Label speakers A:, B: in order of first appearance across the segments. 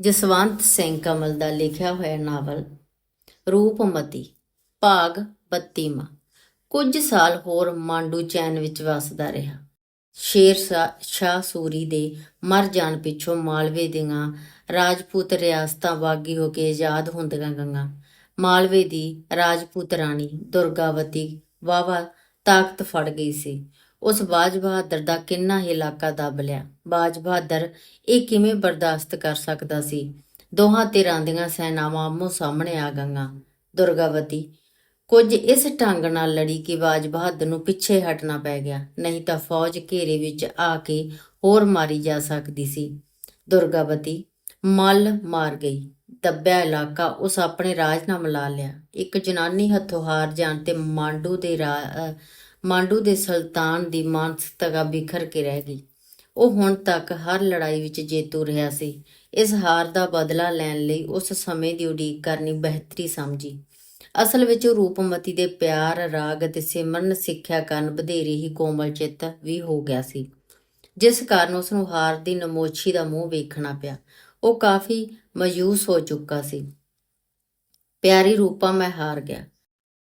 A: ਜਸਵੰਤ ਸਿੰਘ ਕਮਲ ਦਾ ਲਿਖਿਆ ਹੋਇਆ ਨਾਵਲ ਰੂਪਮਤੀ, ਭਾਗ 32ਵਾਂ ਕੁਝ ਸਾਲ ਹੋਰ ਮਾਂਡੂ ਚੈਨ ਵਿੱਚ ਵਸਦਾ ਰਿਹਾ। ਸ਼ੇਰ ਸ਼ਾ- ਸ਼ਾਹ ਸੂਰੀ ਦੇ ਮਰ ਜਾਣ ਪਿੱਛੋਂ ਮਾਲਵੇ ਦੀਆਂ ਰਾਜਪੂਤ ਰਿਆਸਤਾਂ ਬਾਗੀ ਹੋ ਕੇ ਆਜ਼ਾਦ ਹੁੰਦੀਆਂ ਗਈਆਂ। ਮਾਲਵੇ ਦੀ ਰਾਜਪੂਤ ਰਾਣੀ ਦੁਰਗਾਵਤੀ ਵਾਵਾ ਤਾਕਤ ਫੜ ਗਈ ਸੀ। ਉਸ ਬਾਜ ਬਹਾਦਰ ਦਾ ਕਿੰਨਾ ਹੀ ਇਲਾਕਾ ਦੱਬ ਲਿਆ। ਬਾਜ ਬਹਾਦਰ ਇਹ ਕਿਵੇਂ ਬਰਦਾਸ਼ਤ ਕਰ ਸਕਦਾ ਸੀ? ਦੋਹਾਂ ਧਿਰਾਂ ਦੀਆਂ ਸੈਨਾਵਾਂ ਆਮੋ ਸਾਹਮਣੇ ਆ ਗਈਆਂ। ਦੁਰਗਾਵਤੀ, ਕੁਝ ਇਸ ਢੰਗ ਨਾਲ ਲੜੀ ਕਿ ਬਾਜ ਬਹਾਦਰ ਨੂੰ ਪਿੱਛੇ ਹਟਣਾ ਪੈ ਗਿਆ, ਨਹੀਂ ਤਾਂ ਫੌਜ ਘੇਰੇ ਵਿੱਚ ਆ ਕੇ ਹੋਰ ਮਾਰੀ ਜਾ ਸਕਦੀ ਸੀ। ਦੁਰਗਾਵਤੀ, ਮੱਲ ਮਾਰ ਗਈ, ਦੱਬਿਆ ਇਲਾਕਾ ਉਸ ਆਪਣੇ ਰਾਜ ਨਾਲ ਮਿਲਾ ਲਿਆ। ਇੱਕ ਜਨਾਨੀ ਹੱਥੋਂ ਹਾਰ ਜਾਣ ਤੇ ਮਾਂਡੂ ਦੇ ਰਾ- ਮਾਂਡੂ ਦੇ ਸੁਲਤਾਨ ਦੀ ਮਾਨਸਿਕਤਾ ਬਿਖਰ ਕੇ ਰਹਿ ਗਈ। ਉਹ ਹੁਣ ਤੱਕ ਹਰ ਲੜਾਈ ਵਿੱਚ ਜੇਤੂ ਰਿਹਾ ਸੀ। ਇਸ ਹਾਰ ਦਾ ਬਦਲਾ ਲੈਣ ਲਈ ਉਸ ਸਮੇਂ ਦੀ ਉਡੀਕ ਕਰਨੀ ਬਿਹਤਰੀ ਸਮਝੀ। ਅਸਲ ਵਿੱਚ ਉਹ ਰੂਪਮਤੀ ਦੇ ਪਿਆਰ, ਰਾਗ ਅਤੇ ਸਿਮਰਨ ਸਿੱਖਿਆ ਕਾਰਨ ਵਧੇਰੇ ਹੀ ਕੋਮਲ ਚਿੱਤ ਵੀ ਹੋ ਗਿਆ ਸੀ। ਜਿਸ ਕਾਰਨ ਉਸ ਨੂੰ ਹਾਰ ਦੀ ਨਮੋਛੀ ਦਾ ਮੂੰਹ ਵੇਖਣਾ ਪਿਆ। ਉਹ ਕਾਫੀ ਮਯੂਸ ਹੋ ਚੁੱਕਾ ਸੀ। ਪਿਆਰੀ ਰੂਪਾ, ਮੈਂ ਹਾਰ ਗਿਆ।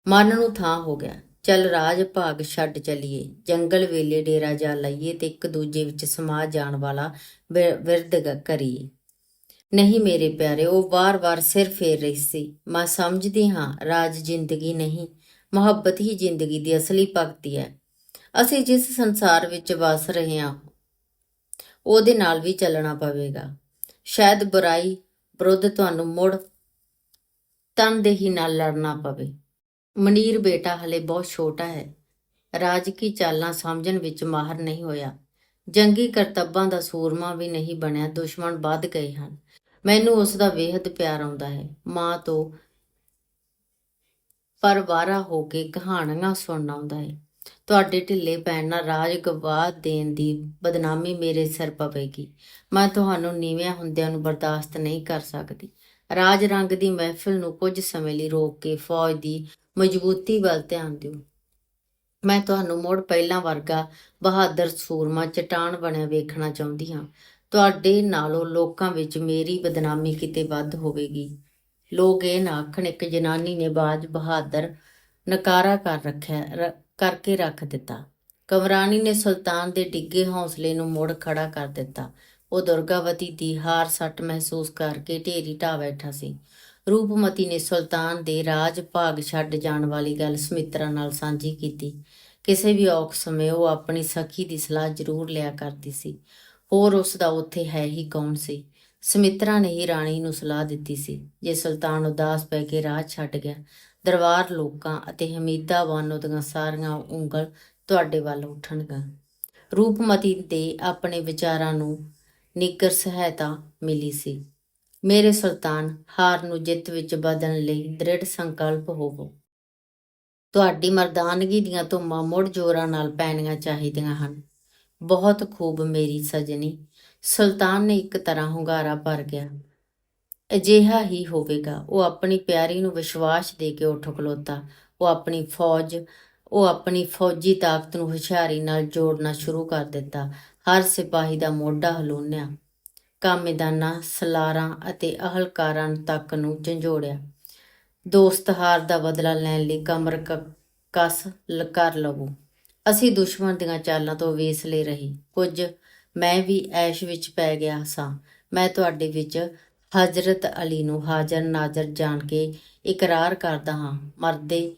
A: ਮਨ ਨੂੰ ਥਾਂ ਹੋ ਗਿਆ। ਚੱਲ ਰਾਜ ਭਾਗ ਛੱਡ ਚਲੀਏ, ਜੰਗਲ ਵੇਲੇ ਡੇਰਾ ਜਾ ਲਈਏ ਤੇ ਇੱਕ ਦੂਜੇ ਵਿੱਚ ਸਮਾ ਜਾਣ ਵਾਲਾ ਵਿ- ਕਰੀਏ। ਨਹੀਂ ਮੇਰੇ ਪਿਆਰੇ, ਉਹ ਵਾਰ-ਵਾਰ ਸਿਰ ਫੇਰ ਰਹੀ ਸੀ। ਮੈਂ ਸਮਝਦੀ ਹਾਂ, ਰਾਜ ਜ਼ਿੰਦਗੀ ਨਹੀਂ, ਮੁਹੱਬਤ ਹੀ ਜ਼ਿੰਦਗੀ ਦੀ ਅਸਲੀ ਭਗਤੀ ਹੈ। ਅਸੀਂ ਜਿਸ ਸੰਸਾਰ ਵਿੱਚ ਵਸ ਰਹੇ ਹਾਂ, ਉਹਦੇ ਨਾਲ ਵੀ ਚੱਲਣਾ ਪਵੇਗਾ। ਸ਼ਾਇਦ ਬੁਰਾਈ ਵਿਰੁੱਧ ਤੁਹਾਨੂੰ ਮੁੜ ਤਨਦੇਹੀ ਨਾਲ ਲੜਨਾ ਪਵੇ। ਮਨੀਰ ਬੇਟਾ ਹਲੇ ਬਹੁਤ ਛੋਟਾ ਹੈ। ਰਾਜ ਕੀ ਚਾਲਾਂ ਸਮਝਣ ਵਿੱਚ ਮਾਹਰ ਨਹੀਂ ਹੋਇਆ। ਜੰਗੀ ਕਰਤੱਬਾਂ ਦਾ ਸੂਰਮਾ ਵੀ ਨਹੀਂ ਬਣਿਆ, ਦੁਸ਼ਮਣ ਵੱਧ ਗਏ ਹਨ। ਮੈਨੂੰ ਉਸ ਦਾ ਬੇਹੱਦ ਪਿਆਰ ਆਉਂਦਾ ਹੈ। ਮਾਂ ਤੋਂ ਪਰਵਾਰਾ ਹੋ ਕੇ ਕਹਾਣੀਆਂ ਸੁਣਨ ਆਉਂਦਾ ਹੈ। ਤੁਹਾਡੇ ਢਿੱਲੇ ਪੈਣ ਨਾਲ ਰਾਜ ਗਵਾ ਦੇਣ ਦੀ ਬਦਨਾਮੀ ਮੇਰੇ ਸਿਰ ਪਵੇਗੀ। ਮੈਂ ਤੁਹਾਨੂੰ ਨੀਵਿਆਂ ਹੁੰਦਿਆਂ ਨੂੰ ਬਰਦਾਸ਼ਤ ਨਹੀਂ ਕਰ ਸਕਦੀ। ਰਾਜ ਰੰਗ ਦੀ ਮਹਿਫਿਲ ਨੂੰ ਕੁਝ ਸਮੇਂ ਲਈ ਰੋਕ ਕੇ ਫੌਜ ਦੀ ਮਜ਼ਬੂਤੀ ਵੱਲ ਧਿਆਨ ਦਿਓ। ਮੈਂ ਤੁਹਾਨੂੰ ਮੁੜ ਪਹਿਲਾਂ ਵਰਗਾ ਬਹਾਦਰ ਸੂਰਮਾ ਚਟਾਨ ਬਣਿਆ ਵੇਖਣਾ ਚਾਹੁੰਦੀ ਹਾਂ। ਤੁਹਾਡੇ ਨਾਲੋਂ ਲੋਕਾਂ ਵਿੱਚ ਮੇਰੀ ਬਦਨਾਮੀ ਕਿਤੇ ਵੱਧ ਹੋਵੇਗੀ। ਲੋਕ ਇਹ ਨਾ ਆਖਣ, ਇੱਕ ਜਨਾਨੀ ਨੇ ਬਾਜ ਬਹਾਦਰ ਨਕਾਰਾ ਕਰ ਰੱਖਿਆ, ਰ- ਕਰਕੇ ਰੱਖ ਦਿੱਤਾ। ਕਮਰਾਨੀ ਨੇ ਸੁਲਤਾਨ ਦੇ ਡਿੱਗੇ ਹੌਸਲੇ ਨੂੰ ਮੁੜ ਖੜਾ ਕਰ ਦਿੱਤਾ। ਉਹ ਦੁਰਗਾਵਤੀ ਦੀ ਹਾਰ ਸੱਟ ਮਹਿਸੂਸ ਕਰਕੇ ਢੇਰੀ ਢਾ ਬੈਠਾ ਸੀ। ਰੂਪਮਤੀ ਨੇ ਸੁਲਤਾਨ ਦੇ ਰਾਜ ਭਾਗ ਛੱਡ ਜਾਣ ਵਾਲੀ ਗੱਲ ਸਮਿਤਰਾ ਨਾਲ ਸਾਂਝੀ ਕੀਤੀ। ਕਿਸੇ ਵੀ ਔਖ ਸਮੇਂ ਉਹ ਆਪਣੀ ਸਖੀ ਦੀ ਸਲਾਹ ਜ਼ਰੂਰ ਲਿਆ ਕਰਦੀ ਸੀ। ਹੋਰ ਉਸ ਦਾ ਉੱਥੇ ਹੈ ਹੀ ਕੌਣ ਸੀ? ਸਮਿਤਰਾ ਨੇ ਹੀ ਰਾਣੀ ਨੂੰ ਸਲਾਹ ਦਿੱਤੀ ਸੀ। ਜੇ ਸੁਲਤਾਨ ਉਦਾਸ ਪੈ ਕੇ ਰਾਜ ਛੱਡ ਗਿਆ, ਦਰਬਾਰ ਲੋਕਾਂ ਅਤੇ ਹਮੀਦਾ ਬਾਨੋ ਦੀਆਂ ਸਾਰੀਆਂ ਉਂਗਲ ਤੁਹਾਡੇ ਵੱਲ ਉੱਠਣਗੀਆਂ। ਰੂਪਮਤੀ ਦੇ ਆਪਣੇ ਵਿਚਾਰਾਂ ਨੂੰ ਨਿੱਗਰ ਸਹਾਇਤਾ ਮਿਲੀ ਸੀ। ਮੇਰੇ ਸੁਲਤਾਨ ਹਾਰ ਨੂੰ ਜਿੱਤ ਵਿੱਚ ਬਦਲਣ ਲਈ ਦ੍ਰਿੜ ਸੰਕਲਪ ਹੋਵੋ। ਤੁਹਾਡੀ ਮਰਦਾਨਗੀ ਦੀਆਂ ਧੁੰਮਾਂ ਮੁੜ ਜੋਰਾਂ ਨਾਲ ਪੈਣੀਆਂ ਚਾਹੀਦੀਆਂ ਹਨ। ਬਹੁਤ ਖੂਬ ਮੇਰੀ ਸਜਣੀ। ਸੁਲਤਾਨ ਨੇ ਇੱਕ ਤਰ੍ਹਾਂ ਹੁੰਗਾਰਾ ਭਰ ਗਿਆ। ਅਜਿਹਾ ਹੀ ਹੋਵੇਗਾ। ਉਹ ਆਪਣੀ ਪਿਆਰੀ ਨੂੰ ਵਿਸ਼ਵਾਸ ਦੇ ਕੇ ਉੱਠ ਖਲੋਤਾ। ਉਹ ਆਪਣੀ ਫੌਜ, ਉਹ ਆਪਣੀ ਫੌਜੀ ਤਾਕਤ ਨੂੰ ਹੁਸ਼ਿਆਰੀ ਨਾਲ ਜੋੜਨਾ ਸ਼ੁਰੂ ਕਰ ਦਿੱਤਾ। ਹਰ ਸਿਪਾਹੀ ਦਾ ਮੋਢਾ ਹਲੂਣਿਆ ਕਾਮੇਦਾਨਾ ਸਲਾਰਾਂ ਅਤੇ ਅਹਲਕਾਰਾਂ ਤੱਕ ਨੂੰ ਝੰਜੋੜਿਆ। ਦੋਸਤ ਹਾਰ ਦਾ ਬਦਲਾ ਲੈਣ ਲਈ ਕਮਰ ਕਸ ਕਰ ਲਵੋ। ਅਸੀਂ ਦੁਸ਼ਮਣ ਦੀਆਂ ਚਾਲਾਂ ਤੋਂ ਵੇਸਲੇ ਰਹੀ। ਕੁਝ ਮੈਂ ਵੀ ਐਸ਼ ਵਿੱਚ ਪੈ ਗਿਆ ਸਾਂ। ਮੈਂ ਤੁਹਾਡੇ ਵਿੱਚ ਹਜ਼ਰਤ ਅਲੀ ਨੂੰ ਹਾਜ਼ਰ ਨਾਜ਼ਰ ਜਾਣ ਕੇ ਇਕਰਾਰ ਕਰਦਾ ਹਾਂ। ਮਰਦੇ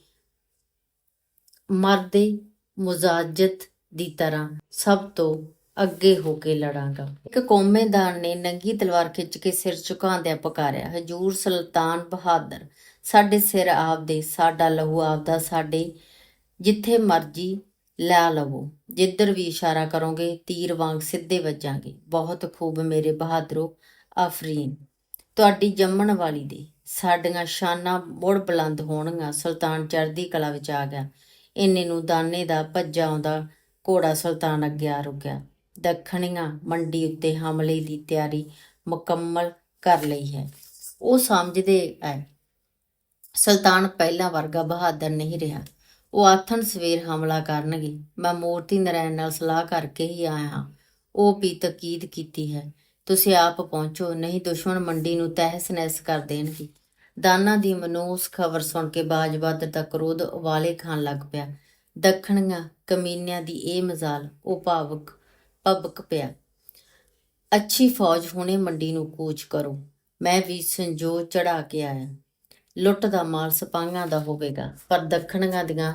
A: ਮਰਦੇ ਮੁਜ਼ਾਜਤ ਦੀ ਤਰ੍ਹਾਂ ਸਭ ਤੋਂ ਅੱਗੇ ਹੋ ਕੇ ਲੜਾਂਗਾ। ਇੱਕ ਕੌਮੇਦਾਰ ਨੇ ਨੰਗੀ ਤਲਵਾਰ ਖਿੱਚ ਕੇ ਸਿਰ ਝੁਕਾਉਂਦਿਆਂ ਪੁਕਾਰਿਆ, ਹਜੂਰ ਸੁਲਤਾਨ ਬਹਾਦਰ, ਸਾਡੇ ਸਿਰ ਆਪਦੇ, ਸਾਡਾ ਲਹੂ ਆਪਦਾ, ਸਾਡੇ ਜਿੱਥੇ ਮਰਜ਼ੀ ਲੈ ਲਵੋ। ਜਿੱਧਰ ਵੀ ਇਸ਼ਾਰਾ ਕਰੋਗੇ, ਤੀਰ ਵਾਂਗ ਸਿੱਧੇ ਵੱਜਾਂਗੇ। ਬਹੁਤ ਖੂਬ ਮੇਰੇ ਬਹਾਦਰੋ ਆਫਰੀਨ, ਤੁਹਾਡੀ ਜੰਮਣ ਵਾਲੀ ਦੇ। ਸਾਡੀਆਂ ਸ਼ਾਨਾਂ ਮੁੜ ਬੁਲੰਦ ਹੋਣਗੀਆਂ। ਸੁਲਤਾਨ ਚੜ੍ਹਦੀ ਕਲਾ ਵਿੱਚ ਆ ਗਿਆ। ਇੰਨੇ ਨੂੰ ਦਾਨੇ ਦਾ ਭੱਜਾ ਆਉਂਦਾ ਘੋੜਾ ਸੁਲਤਾਨ ਅੱਗੇ ਆ ਰੁਕਿਆ। ਦੱਖਣੀਆਂ ਮੰਡੀ ਉੱਤੇ ਹਮਲੇ ਦੀ ਤਿਆਰੀ ਮੁਕੰਮਲ ਕਰ ਲਈ ਹੈ। ਉਹ ਸਮਝਦੇ ਐ, ਸੁਲਤਾਨ ਪਹਿਲਾਂ ਵਰਗਾ ਬਹਾਦਰ ਨਹੀਂ ਰਿਹਾ। ਉਹ ਆਥਣ ਸਵੇਰ ਹਮਲਾ ਕਰਨਗੇ। ਮੈਂ ਮੂਰਤੀ ਨਰੈਣ ਨਾਲ ਸਲਾਹ ਕਰਕੇ ਹੀ ਆਇਆ ਹਾਂ। ਉਹ ਵੀ ਤਕੀਦ ਕੀਤੀ ਹੈ, ਤੁਸੀਂ ਆਪ ਪਹੁੰਚੋ, ਨਹੀਂ ਦੁਸ਼ਮਣ ਮੰਡੀ ਨੂੰ ਤਹਿਸ ਨਹਿਸ ਕਰ ਦੇਣਗੇ। ਦਾਨਾ ਦੀ ਮਨੋਸ ਖਬਰ ਸੁਣ ਕੇ ਬਾਜਬਦਰ ਦਾ ਕ੍ਰੋਧ ਉਬਾਲੇ ਖਾਣ ਲੱਗ ਪਿਆ। ਦੱਖਣੀਆਂ ਕਮੀਨਿਆਂ ਦੀ ਇਹ ਮਜ਼ਾਲ, ਉਹ ਭਾਵਕ ਪਬਕ ਪਿਆ। ਅੱਛੀ ਫੌਜ ਹੁਣੇ ਮੰਡੀ ਨੂੰ ਕੂਚ ਕਰੋ। ਮੈਂ ਵੀ ਸੰਜੋ ਚੜਾ ਕੇ ਆਇਆ। ਲੁੱਟ ਦਾ ਮਾਲ ਸਪਾਂਗਾਂ ਦਾ ਹੋਵੇਗਾ, ਪਰ ਦੱਖਣੀਆਂ ਦੀਆਂ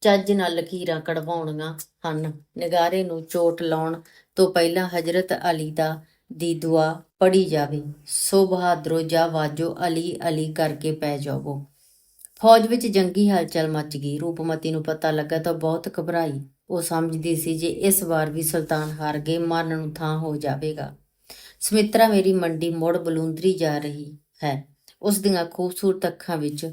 A: ਚੱਜ ਨਾਲ ਲਕੀਰਾਂ ਕਢਵਾਉਣੀਆਂ ਹਨ। ਨਿਗਾਰੇ ਨੂੰ ਚੋਟ ਲਾਉਣ ਤੋਂ ਪਹਿਲਾਂ ਹਜ਼ਰਤ ਅਲੀ ਦਾ ਦੀ ਦੁਆ ਪੜੀ ਜਾਵੇ। ਸੋ ਬਹਾਦਰੋ ਜਾ ਵਾਜੋ, ਅਲੀ ਅਲੀ ਕਰਕੇ ਪੈ ਜਾਵੋ। ਫੌਜ ਵਿੱਚ ਜੰਗੀ ਹਲਚਲ ਮਚ ਗਈ। ਰੂਪਮਤੀ ਨੂੰ ਪਤਾ ਲੱਗਾ ਤਾਂ ਬਹੁਤ ਘਬਰਾਈ। ਉਹ ਸਮਝਦੀ ਸੀ ਜੇ ਇਸ ਵਾਰ ਵੀ ਸੁਲਤਾਨ ਹਾਰ ਗਏ, ਮਰਨ ਨੂੰ ਥਾਂ ਹੋ ਜਾਵੇਗਾ। ਸੁਮਿਤਰਾ ਮੇਰੀ ਮੰਡੀ ਮੁੜ ਬਲੂੰਦਰੀ ਜਾ ਰਹੀ ਹੈ। ਉਸ ਦੀਆਂ ਖੂਬਸੂਰਤ ਅੱਖਾਂ ਵਿੱਚ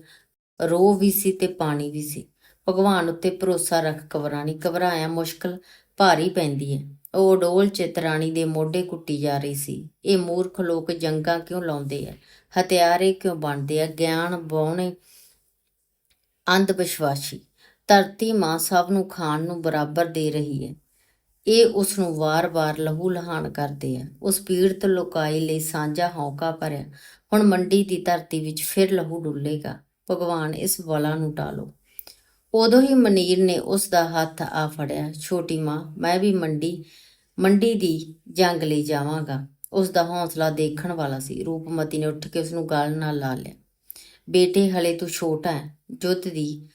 A: ਰੋਹ ਵੀ ਸੀ ਤੇ ਪਾਣੀ ਵੀ ਸੀ। ਭਗਵਾਨ ਉੱਤੇ ਭਰੋਸਾ ਰੱਖ ਕਵਰਾਣੀ ਘਬਰਾਇਆ ਮੁਸ਼ਕਲ ਭਾਰੀ ਪੈਂਦੀ ਹੈ ਉਹ ਡੋਲ ਚਿਤਰਾਣੀ ਦੇ ਮੋਢੇ ਕੁੱਟੀ ਜਾ ਰਹੀ ਸੀ। ਇਹ ਮੂਰਖ ਲੋਕ ਜੰਗਾਂ ਕਿਉਂ ਲਾਉਂਦੇ ਆ? ਹਥਿਆਰੇ ਕਿਉਂ ਬਣਦੇ ਆ? ਗਿਆਨ ਬਾਉਣੇ ਅੰਧ ਵਿਸ਼ਵਾਸੀ। ਧਰਤੀ ਮਾਂ ਸਭ ਨੂੰ ਖਾਣ ਨੂੰ ਬਰਾਬਰ ਦੇ ਰਹੀ ਹੈ। ਇਹ ਉਸ ਨੂੰ ਵਾਰ-ਵਾਰ ਲਹੂ ਲਹਾਨ ਕਰਦੇ ਆ। ਉਸ ਪੀੜਤ ਲੋਕਾਈ ਲਈ ਸਾਂਝਾ ਹੌਕਾ ਭਰਿਆ। ਹੁਣ ਮੰਡੀ ਦੀ ਧਰਤੀ ਵਿੱਚ ਫਿਰ ਲਹੂ ਡੁੱਲੇਗਾ। ਭਗਵਾਨ ਇਸ ਬਲਾ ਨੂੰ ਟਾਲੋ। ਉਦੋਂ ਹੀ ਮਨੀਰ ਨੇ ਉਸ ਦਾ ਹੱਥ ਆ ਫੜਿਆ। ਛੋਟੀ ਮਾਂ, ਮੈਂ ਵੀ ਮੰਡੀ ਮੰਡੀ ਦੀ ਜੰਗ ਲਈ ਜਾਵਾਂਗਾ। ਉਸ ਦਾ ਹੌਸਲਾ ਦੇਖਣ ਵਾਲਾ ਸੀ। ਰੂਪਮਤੀ ਨੇ ਉੱਠ ਕੇ ਉਸ ਨੂੰ ਗਲ ਨਾਲ ਲਾ ਲਿਆ। ਬੇਟੇ, ਹਲੇ ਤੂੰ ਛੋਟਾ ਹੈ। ਜੁੱਧ ਦੀ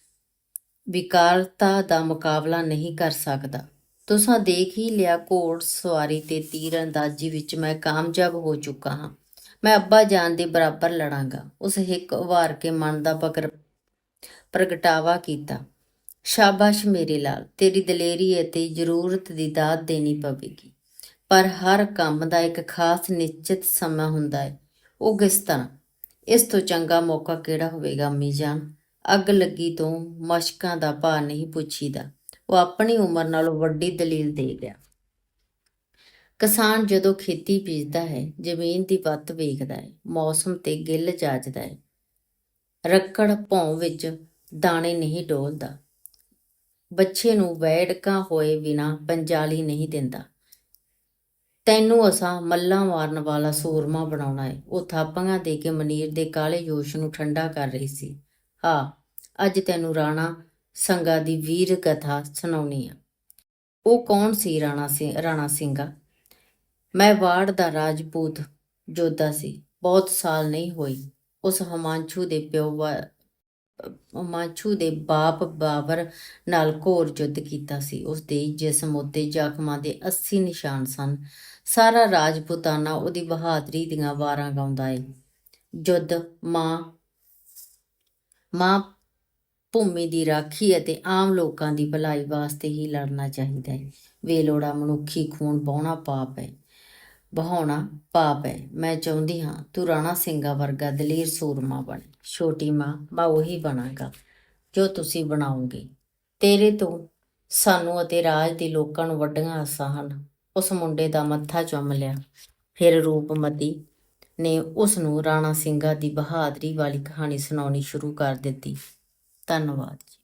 A: ਵਿਕਾਰਤਾ ਦਾ ਮੁਕਾਬਲਾ ਨਹੀਂ ਕਰ ਸਕਦਾ। ਤੁਸੀਂ ਦੇਖ ਹੀ ਲਿਆ ਘੋੜ ਸਵਾਰੀ ਤੇ ਤੀਰ ਅੰਦਾਜ਼ੀ ਵਿੱਚ ਮੈਂ ਕਾਮਯਾਬ ਹੋ ਚੁੱਕਾ ਹਾਂ। ਮੈਂ ਅੱਬਾ ਜਾਨ ਦੇ ਬਰਾਬਰ ਲੜਾਂਗਾ। ਉਸ ਹਿੱਕ ਉਭਾਰ ਕੇ ਮਨ ਦਾ ਪਕਰ ਪ੍ਰਗਟਾਵਾ ਕੀਤਾ। ਸ਼ਾਬਾਸ਼ ਮੇਰੇ ਲਾਲ, ਤੇਰੀ ਦਲੇਰੀ ਅਤੇ ਜ਼ਰੂਰਤ ਦੀ ਦਾਤ ਦੇਣੀ ਪਵੇਗੀ। ਪਰ ਹਰ ਕੰਮ ਦਾ ਇੱਕ ਖਾਸ ਨਿਸ਼ਚਿਤ ਸਮਾਂ ਹੁੰਦਾ ਹੈ। ਉਹ ਕਿਸ ਤਰ੍ਹਾਂ? ਇਸ ਤੋਂ ਚੰਗਾ ਮੌਕਾ ਕਿਹੜਾ ਹੋਵੇਗਾ ਮੀਜ਼ਾਨ ਅੱਗ ਲੱਗੀ ਤੋਂ ਮਸ਼ਕਾਂ ਦਾ ਭਾਰ ਨਹੀਂ ਪੁੱਛੀਦਾ। ਉਹ ਆਪਣੀ ਉਮਰ ਨਾਲੋਂ ਵੱਡੀ ਦਲੀਲ ਦੇ ਗਿਆ। ਕਿਸਾਨ ਜਦੋਂ ਖੇਤੀ ਬੀਜਦਾ ਹੈ, ਜ਼ਮੀਨ ਦੀ ਵੱਤ ਵੇਖਦਾ ਹੈ, ਮੌਸਮ ਤੇ ਗਿੱਲ ਜਾਜਦਾ ਹੈ। ਰੱਕੜ ਭੌਂ ਵਿੱਚ ਦਾਣੇ ਨਹੀਂ ਡੋਲਦਾ। ਬੱਚੇ ਨੂੰ ਵੈੜਕਾਂ ਹੋਏ ਬਿਨਾ ਪੰਜਾਲੀ ਨਹੀਂ ਦਿੰਦਾ। ਤੈਨੂੰ ਅਸਾਂ ਮੱਲਾਂ ਮਾਰਨ ਵਾਲਾ ਸੂਰਮਾ ਬਣਾਉਣਾ ਹੈ। ਉਹ ਥਾਪੀਆਂ ਦੇ ਕੇ ਮਨੀਰ ਦੇ ਕਾਲੇ ਜੋਸ਼ ਨੂੰ ਠੰਡਾ ਕਰ ਰਹੀ ਸੀ। ਹਾਂ ਅੱਜ ਤੈਨੂੰ ਰਾਣਾ ਸੰਗਾ ਦੀ ਵੀਰ ਕਥਾ ਸੁਣਾਉਣੀ ਆ। ਉਹ ਕੌਣ ਸੀ ਰਾਣਾ ਸਿੰਘ ਰਾਣਾ ਸਿੰਘਾ? ਮੈਂ ਵਾੜ ਦਾ ਰਾਜਪੂਤ ਜੋਧਾ ਸੀ। ਬਹੁਤ ਸਾਲ ਨਹੀਂ ਹੋਈ। ਉਸ ਹਮਾਂਛੂ ਦੇ ਪਿਓ ਵਾ- ਦੇ ਬਾਪ ਬਾਬਰ ਨਾਲ ਘੋਰ ਯੁੱਧ ਕੀਤਾ ਸੀ। ਉਸ ਦੇ ਜਿਸਮ ਉੱਤੇ ਜ਼ਖਮਾਂ ਦੇ 80 ਨਿਸ਼ਾਨ ਸਨ। ਸਾਰਾ ਰਾਜਪੂਤਾਨਾ ਉਹਦੀ ਬਹਾਦਰੀ ਦੀਆਂ ਵਾਰਾਂ ਗਾਉਂਦਾ ਏ। ਜੁੱਧ ਮਾਂ ਮਾਂ ਭੂਮੀ ਦੀ ਰਾਖੀ ਅਤੇ ਆਮ ਲੋਕਾਂ ਦੀ ਭਲਾਈ ਵਾਸਤੇ ਹੀ ਲੜਨਾ ਚਾਹੀਦਾ ਹੈ। ਵੇਲੋੜਾ ਮਨੁੱਖੀ ਖੂਨ ਬਹਾਉਣਾ ਪਾਪ ਹੈ, ਬਹਾਉਣਾ ਪਾਪ ਹੈ। ਮੈਂ ਚਾਹੁੰਦੀ ਹਾਂ ਤੂੰ ਰਾਣਾ ਸਿੰਘਾ ਵਰਗਾ ਦਲੇਰ ਸੂਰਮਾ ਬਣ। ਛੋਟੀ ਮਾਂ, ਮੈਂ ਉਹੀ ਬਣਾਂਗਾ ਜੋ ਤੁਸੀਂ ਬਣਾਓਗੇ। ਤੇਰੇ ਤੋਂ ਸਾਨੂੰ ਅਤੇ ਰਾਜ ਦੇ ਲੋਕਾਂ ਨੂੰ ਵੱਡੀਆਂ ਆਸਾਂ ਹਨ। ਉਸ ਮੁੰਡੇ ਦਾ ਮੱਥਾ ਚੁੰਮ ਲਿਆ। ਫਿਰ ਰੂਪਮਤੀ ਨੇ ਉਸ ਨੂੰ ਰਾਣਾ ਸਿੰਘਾ ਦੀ ਬਹਾਦਰੀ ਵਾਲੀ ਕਹਾਣੀ ਸੁਣਾਉਣੀ ਸ਼ੁਰੂ ਕਰ ਦਿੱਤੀ। ਧੰਨਵਾਦ ਜੀ।